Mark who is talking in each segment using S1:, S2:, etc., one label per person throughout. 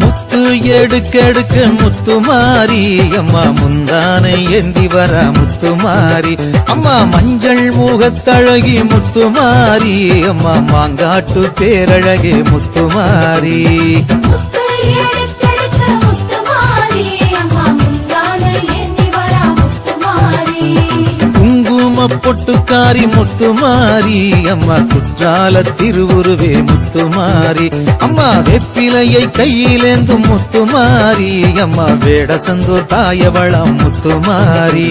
S1: முத்து எடுக்கெடுக்க முத்து மாறி அம்மா முந்தானை ஏந்தி வர முத்து மாறி. அம்மா மஞ்சள் முகத்தழகி முத்துமாரி அம்மா மாங்காட்டு பேரழகே
S2: முத்து மாறி.
S1: குங்கும பொட்டுக்காரி முத்துமாரி அம்மா குற்றால திருவுருவே முத்துமாரி. அம்மா வெப்பிலையை கையிலேந்தும் முத்துமாரி அம்மா வேடசந்தூர் தாயவளம் முத்துமாரி.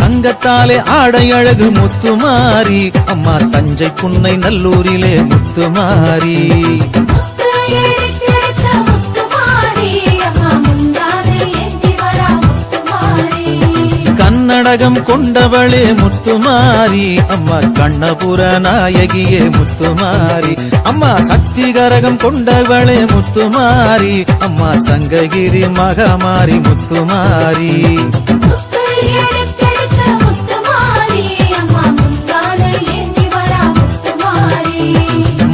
S1: தங்கத்தாலே ஆடை அழகு முத்துமாரி அம்மா தஞ்சை புன்னை நல்லூரிலே முத்துமாரி
S2: முத்து எடுத்தெடுத்த
S1: கன்னடகம் கொண்டவளே முத்துமாரி அம்மா கண்ணபுர நாயகியே முத்துமாரி அம்மா சக்தி கரகம் கொண்டவளே முத்துமாரி அம்மா சங்ககிரி மகமாரி முத்துமாரி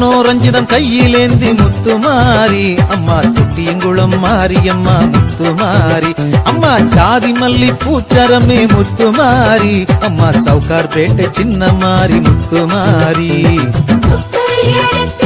S2: நானோ
S1: ரஞ்சிதம் கையிலேந்தி முத்துமாரி அம்மா தொட்டியங்குளம் மாரியம்மா முத்துமாரி அம்மா ஜாதி மல்லி பூச்சரமே முத்துமாரி அம்மா சவுகார் பேட்டை சின்ன மாறி
S2: முத்து எடுத்தெடுத்த முத்துமாரி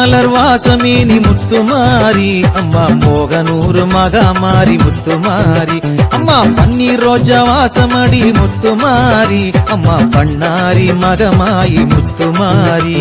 S1: மலர் வாசமேனி முத்துமாரி அம்மா மோகனூறு மகாமாரி முத்துமாரி அம்மா பன்னீர் ரோஜா வாசமடி முத்துமாரி அம்மா பண்ணாரி மகமாயி முத்துமாரி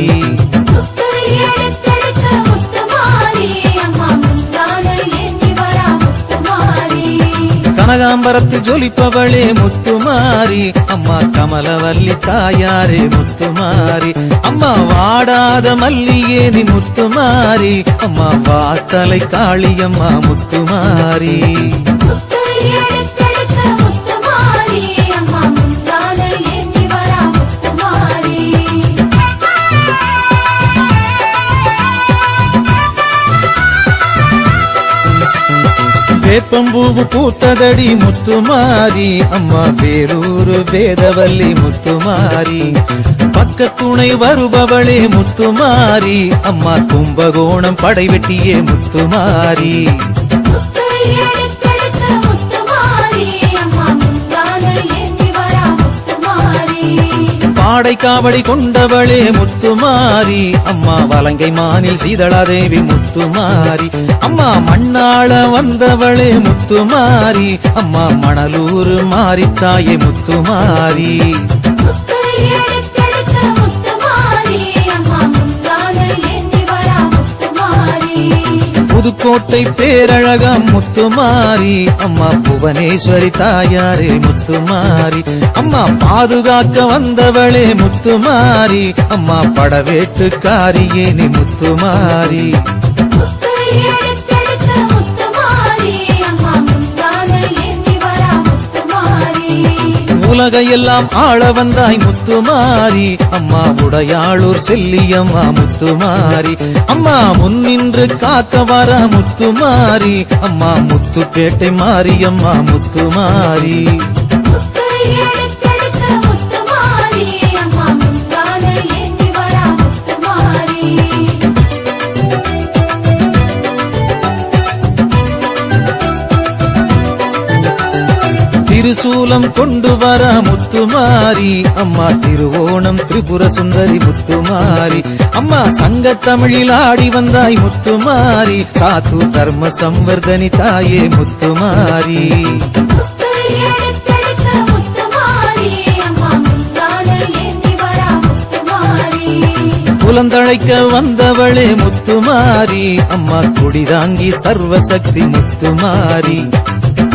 S1: கனகாம்பரத்தில் ஜொலிப்பவளே முத்துமாரி. அம்மா கமலவல்லி தாயாரே முத்துமாரி. அம்மா வாடாத மல்லியே நீ முத்துமாரி. அம்மா வாத்தலை காளியம்மா முத்துமாரி. வேப்பம்பூவு பூத்ததடி முத்துமாரி அம்மா வேலூரு வேதவல்லி முத்துமாரி பக்கத்துணை வருபவளே முத்துமாரி அம்மா கும்பகோணம் படைவெட்டியே முத்துமாரி பாடை காவடி கொண்டவளே முத்துமாரி அம்மா வலங்கை மானில் சீதளாதேவி முத்துமாரி அம்மா மண்ணாள வந்தவளே முத்துமாரி அம்மா மணலூர்
S2: மாறி தாயே முத்துமாரி முத்துமாரி
S1: புதுக்கோட்டை பேரழகா முத்துமாரி அம்மா புவனேஸ்வரி தாயாரே முத்துமாரி அம்மா பாதுகாக்க வந்தவளே முத்துமாரி அம்மா படவேட்டுக்காரியே நீ முத்துமாரி உலகையெல்லாம் ஆள வந்தாய் முத்துமாரி. அம்மா உடையாளூர் செல்லியம்மா முத்துமாரி. அம்மா முன்னின்று காக்க வர முத்துமாரி. அம்மா முத்துப்பேட்டை மாரியம்மா முத்துமாரி.
S2: முத்து எடுத்தெடுத்த
S1: திருசூலம் கொண்டு வர முத்துமாரி. அம்மா திருவோணம் திரிபுர சுந்தரி முத்துமாரி. அம்மா சங்க தமிழில் ஆடி வந்தாய் முத்துமாரி. காத்து தர்ம சம்வர்தனி தாயே முத்துமாரி. குலந்தழைக்க வந்தவளே முத்துமாரி. அம்மா குடிதாங்கி சர்வசக்தி முத்துமாரி.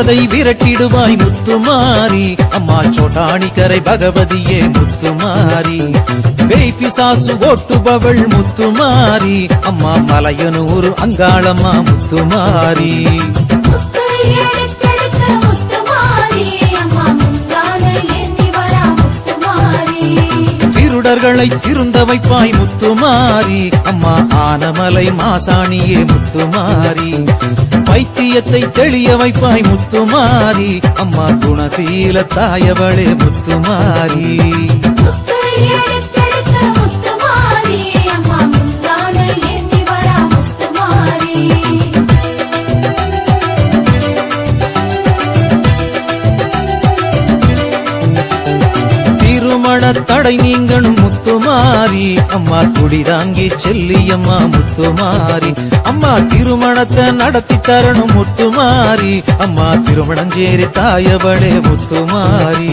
S1: ஏவலதை விரட்டிடுவாய் முத்துமாரி அம்மா சோட்டாணி கரை பகவதியே முத்துமாரி பேய் பிசாசு ஓட்டுபவள் முத்துமாரி அம்மா மலையனூர் அங்காளம்மா முத்துமாரி
S2: முத்து முத்துமாரி
S1: திருடர்களை திருந்த வைப்பாய் முத்துமாரி. அம்மா ஆனமலை மாசாணியே முத்துமாரி. பைத்தியத்தை தெளிய வைப்பாய் முத்துமாரி. அம்மா குணசீல தாயவளே முத்துமாரி. திருமண தடை நீங்கணும் முத்துமாரி அம்மா குடிதாங்கி செல்லியம்மா முத்துமாரி அம்மா திருமணத்தை நடத்தி தரணும் முத்துமாரி அம்மா திருமணஞ்சேரி தாயவளே முத்துமாரி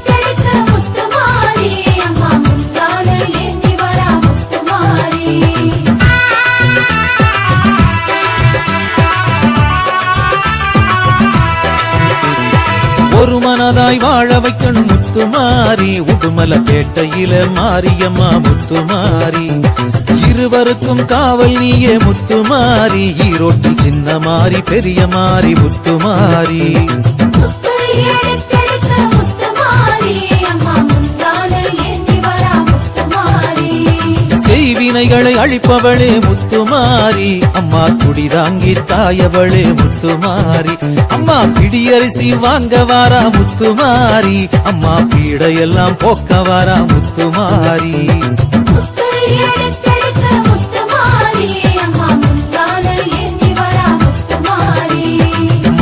S1: ஒரு மனதாய் வாழ வைக்கணும் முத்துமாரி. உடுமல பேட்டையில மாரியம்மா முத்துமாரி. இருவருக்கும் காவல் நீயே முத்துமாரி. ஈரோட்டில் சின்ன மாறி பெரிய மாறி முத்துமாரி
S2: அம்மா
S1: அழிப்பவளே முத்துமாரி. அம்மா குடிதாங்கி தாயவளே முத்துமாரி. அம்மா பிடியரிசி வாங்க வாரா முத்துமாரி. அம்மா பீடையெல்லாம் போக்க வாரா முத்துமாரி.
S2: முத்து முத்துமாரி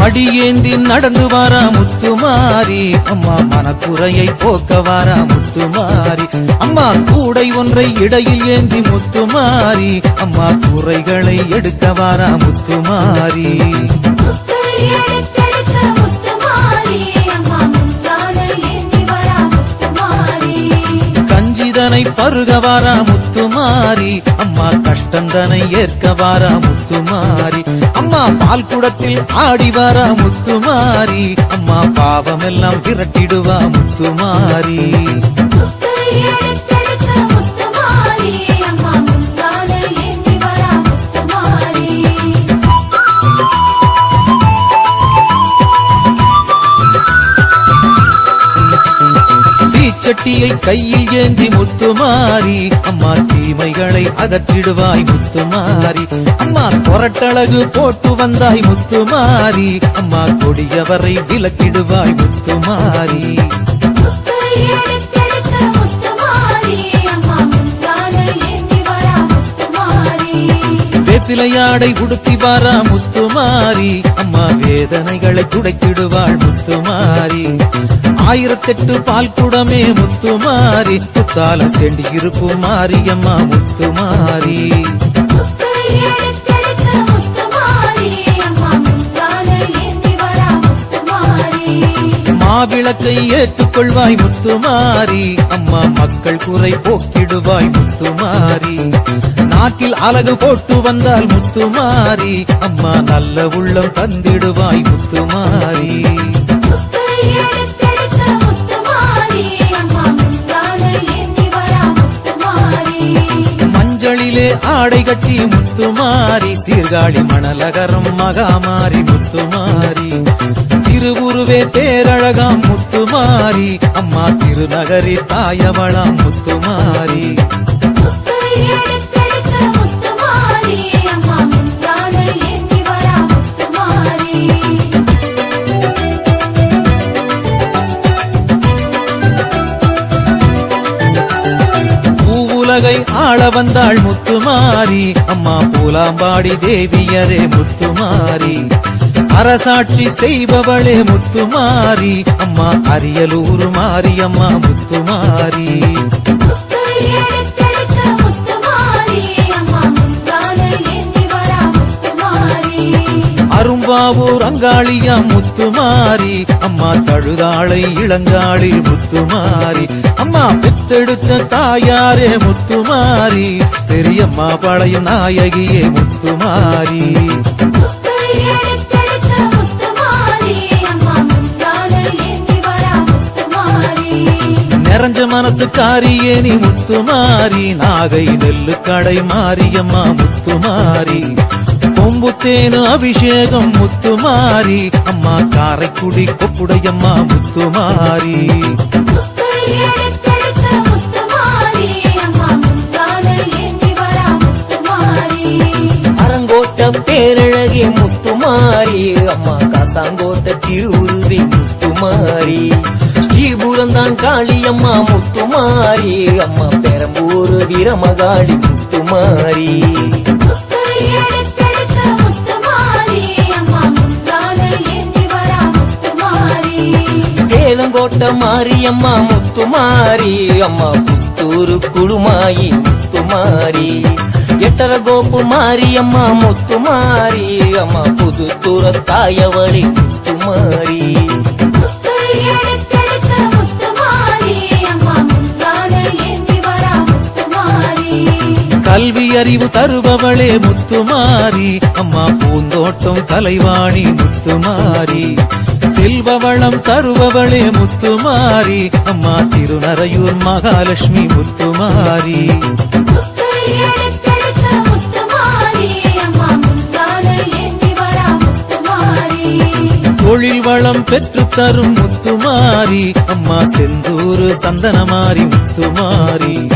S1: மடியேந்தி நடந்து வாரா முத்துமாரி. அம்மா மனக்குறையை போக்க வாரா முத்துமாரி. அம்மா கூடை ஒன்றை இடையில் ஏந்தி முத்துமாரி. அம்மா குறைகளை எடுக்க வாரா முத்துமாரி.
S2: முத்து
S1: கஞ்சிதனை பருக வாரா முத்துமாரி அம்மா கஷ்டந்தனை ஏற்க வாரா முத்துமாரி அம்மா பால் குடத்தில் ஆடி வாரா முத்துமாரி அம்மா பாவமெல்லாம் விரட்டிடுவா முத்துமாரி
S2: முத்துமாரி
S1: கத்தியை கையில் ஏந்தி முத்துமாறி அம்மா தீமைகளை அகற்றிடுவாய் முத்துமாறி. அம்மா கொரட்டழகு போட்டு வந்தாய் முத்துமாறி அம்மா கொடியவரை விலக்கிடுவாய்
S2: முத்துமாறி.
S1: சிலையாடை உடுத்தி வாரா முத்துமாரி. அம்மா வேதனைகளை துடைத்திடுவாள் முத்துமாரி. ஆயிரத்தெட்டு பால் குடமே முத்துமாரி. புத்தால செண்டி இருப்பும் மாரியம்மா முத்துமாரி.
S2: முத்து முத்துமாரி
S1: மாவிளக்கை ஏற்றுக்கொள்வாய் முத்துமாரி. அம்மா மக்கள் குறை போக்கிடுவாய் முத்துமாரி. நாக்கில் அழகு போட்டு வந்தால் முத்துமாரி. அம்மா நல்ல உள்ளம் தந்திடுவாய் முத்துமாரி. மஞ்சளிலே ஆடை கட்டி முத்துமாரி. சீர்காழி மணலகரம் மகாமாரி முத்துமாரி. திருவுருவே பேரழகாம் முத்துமாரி. அம்மா திருநகரி தாயவளாம் முத்துமாரி. பூவுலகை ஆள வந்தாள் முத்துமாரி. அம்மா பூலாம்பாடி தேவியரே முத்துமாரி. அரசாட்சி செய்பவளே முத்துமாரி அம்மா அரியலூர் மாரியம்மா
S2: அம்மா முத்துமாரி
S1: அரும்பாவூர் அங்காளியா முத்துமாரி அம்மா தழுதாளை இளங்காளி முத்துமாரி அம்மா பித்தெடுத்த தாயாரே முத்துமாரி பெரியம்மா பழைய நாயகியே முத்துமாரி நிறைஞ்ச மனசு காரியே நீ முத்துமாரி நாகை நெல்லு கடை மாரியம்மா முத்துமாரி கொம்புத்தேனு அபிஷேகம் முத்துமாரி அம்மா காரைக்குடி கொப்புடையம்மா முத்துமாரி
S2: முத்து எடுத்தெடுத்த முத்துமாரி அம்மா
S3: காசாங்கோட்ட திருவுருவி முத்துமாரி ஸ்ரீபுரந்தான் காளியம்மா முத்துமாரி. அம்மா பெரம்பூர் வீரமகாளி முத்துமாரி. சேலங்கோட்ட மாரியம்மா முத்துமாரி. அம்மா புத்தூரு குழுமாயி முத்துமாரி. எட்டர கோப்பு மாரியம்மா முத்துமாரி. அம்மா புதுத்தூர தாயவழி முத்துமாரி.
S1: அறிவு தருபவளே முத்துமாரி. அம்மா பூந்தோட்டம் கலைவாணி முத்துமாரி. செல்வ வளம் தருபவளே முத்துமாரி. அம்மா திருநறையூர் மகாலட்சுமி முத்துமாரி. தொழில் வளம் பெற்று தரும் முத்துமாரி. அம்மா செந்தூர் சந்தனமாரி முத்துமாரி.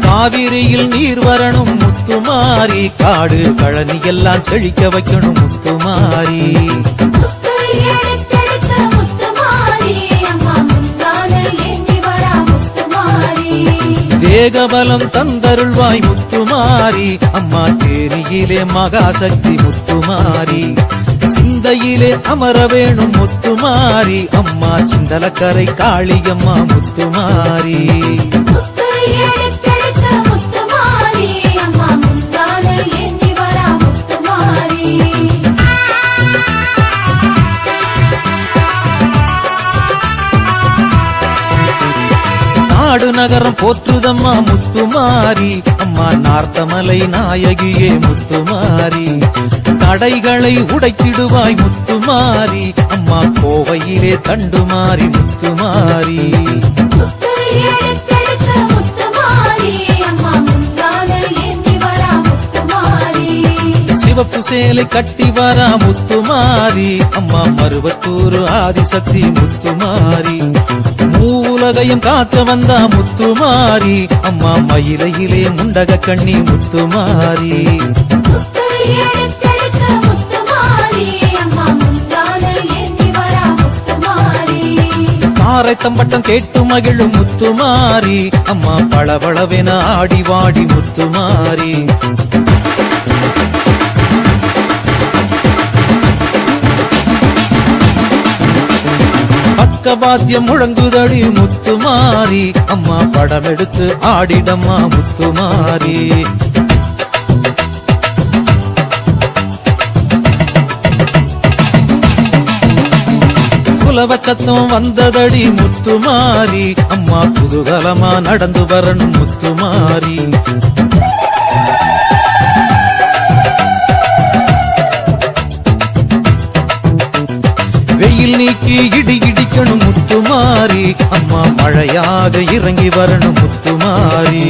S1: காவிரியில் நீர் வரணும் முத்துமாரி காடு கழனி எல்லாம் செழிக்க வைக்கணும் முத்துமாரி
S2: முத்துமாரி
S1: தேகபலம் தந்தருள்வாய் முத்துமாரி அம்மா தேரியிலே மகாசக்தி முத்துமாரி சிந்தையிலே அமர வேணும் முத்துமாரி அம்மா சிந்தலக்கரை காளியம்மா முத்துமாரி நாடு நகரம் போற்றுதம்மா முத்துமாரி. அம்மா நார்த்தமலை நாயகியே முத்துமாரி. தடைகளை உடைத்திடுவாய் முத்துமாரி. அம்மா கோவையிலே
S2: வரா முத்துமாரி.
S1: சிவப்பு சேலை கட்டி வரா முத்துமாரி. அம்மா மருவத்தூர் ஆதிசக்தி முத்துமாரி. மூவுலகையும் காக்க வந்தா முத்துமாரி அம்மா மயிலையிலே முண்டக கண்ணி முத்துமாரி தம்பட்டம் கேட்டு மகிழும் முத்துமாரி அம்மா பளபளவென ஆடி வாடி முத்துமாரி பார்க்க பாத்தியம் முழங்குதடி முத்துமாரி அம்மா படம் எடுத்து ஆடிடம்மா முத்துமாரி குலவ சத்தம் வந்ததடி முத்துமாரி அம்மா புதுகலமா நடந்து வரணும் முத்துமாரி முத்துமாரி அம்மா மழையாக இறங்கி வரணும் முத்துமாரி